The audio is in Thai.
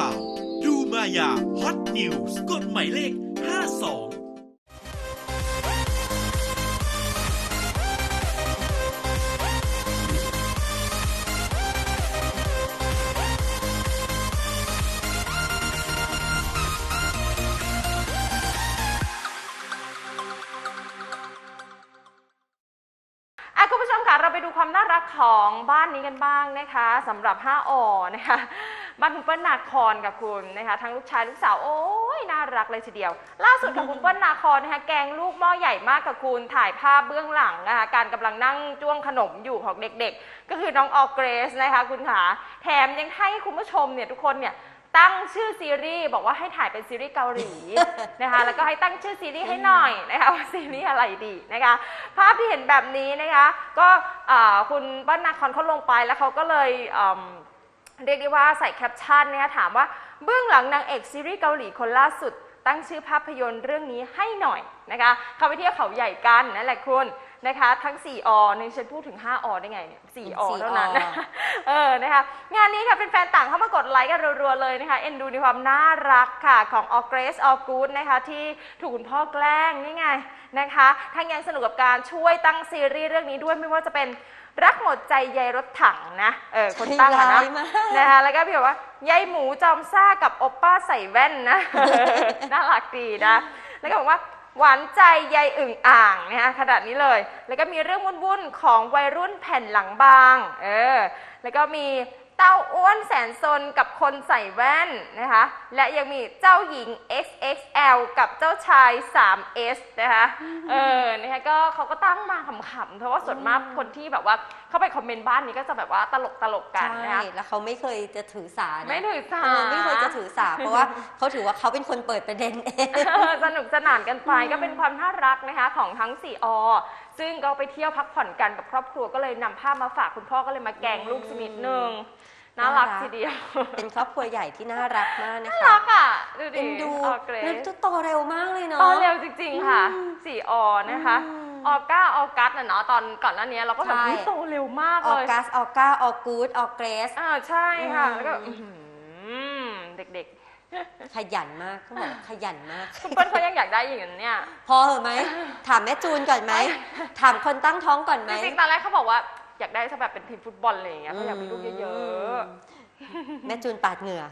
ข่าว ดูมายาฮอตนิวส์กฎหมายเลข 52อะคุณผู้ชมคะเราไปดูความน่ารักของบ้านนี้กันบ้างนะคะสำหรับ5อนะคะ บ้านคุณเปิ้ลนาคอนกับคุณนะคะทั้งลูกชายลูกสาวโอ้ยน่ารักเลยทีเดียว ล่าสุดกับคุณเปิ้ลนาคอนนะคะแกงลูกหม้อใหญ่มากกับคุณถ่ายภาพเบื้องหลังนะคะการกำลังนั่งจ้วงขนมอยู่ของเด็กๆ ก็คือน้องออเกรสนะคะคุณขาแถมยังให้คุณผู้ชมเนี่ยทุกคนเนี่ยตั้งชื่อซีรีส์บอกว่าให้ถ่ายเป็นซีรีส์เกาหลีนะคะแล้วก็ให้ตั้งชื่อซีรีส์ให้หน่อยนะคะว่าซีรีส์อะไรดีนะคะภาพที่เห็นแบบนี้นะคะก็คุณป้ลนาคอนเขาลงไปแล้วเขาก็เลย เรียกได้ว่าใส่แคปชั่นนะคะถามว่าเบื้องหลังนางเอกซีรีส์เกาหลีคนล่าสุด ตั้งชื่อภาพยนตร์เรื่องนี้ให้หน่อยนะคะเขาไปเที่ยวเขาใหญ่กันนั่นแหละคุณ นะคะ ทั้ง 4อในฉันพูดถึง 5 อได้ไงเนี่ย4อ4เท่านั้นอเออ นะคะ งานนี้ค่ะเป็นแฟนๆต่างเข้ามากดไลค์กันรัวๆเลยนะคะ เอ็นดูในความน่ารักค่ะของออเกรสออกูดนะคะที่ถูกคุณพ่อแกล้งนี่ไงนะคะทั้งยังสนุกกับการช่วยตั้งซีรีส์เรื่องนี้ด้วยไม่ว่าจะเป็นรักหมดใจยายรถถังนะ เออ คนตั้งอะร้านะยมากนะคะ แล้วก็พี่บอกว่ายายหมูจอมซ่ากับโอปป้าใส่แว่นนะ น่ารักดีนะ แล้วก็บอกว่า หวานใจยายอึ่งอ่างนะคะขนาดนี้เลย แล้วก็มีเรื่องวุ่นๆของวัยรุ่นแผ่นหลังบาง เออ แล้วก็มี เต้าอ้วนแสนซนกับคนใส่แว่นนะคะ และยังมีเจ้าหญิง XXL กับเจ้าชาย 3S นะคะ เออ นะคะก็เขาก็ตั้งมาขำๆ เพราะว่าส่วนมากคนที่แบบว่าเข้าไปคอมเมนต์บ้านนี้ก็จะแบบว่าตลกตลกๆกันนะใช่คะแล้วเขาไม่เคยจะถือสานะไม่ถือสาเออไม่เคยจะถือสา เพราะว่าเขาถือว่าเขาเป็นคนเปิดประเด็นเองเออสนุกสนานกันไปก็เป็นความน่ารักนะคะของทั้ง 4อซึ่งก็ไปเที่ยวพักผ่อนกันกับครอบครัวก็เลยนำภาพมาฝากคุณพ่อก็เลยมาแกล้งลูกสกนิดนึง น่ารักน่ารักทีเดียวเป็นครอบครัวใหญ่ที่น่ารักมากนะน่าคะรักอะดูดิเอ็นดูออเกรแล้วสโตเร็วมากเลยเนาะโตเร็วจริง ๆ ค่ะอืมสี่อนะคะอืมออก้าออกัสน่ะเนาะตอนก่อนหน้านี้เราก็แบบใช่เฮ้ยโตเร็วมากออเลยกัสออก้าออกูดออเกรสอ่าใช่ค่ะอืมแล้วก็อื้อหือเด็กขยันมากเขาบอกขยันมากๆคุณเปิ้ลเขายังอยากได้อย่างนั้นเนี่ย พอเหอะไหมถามแม่จูนก่อนไหมถามคนตั้งท้องก่อนไหมจริงๆตอนแรกเขาบอกว่า อยากได้ถ้าแบบเป็นทีมฟุตบอลอะไรอย่างเงี้ยเขาอยากมีลูกเยอะๆ แม่จูนปาดเหงื่อ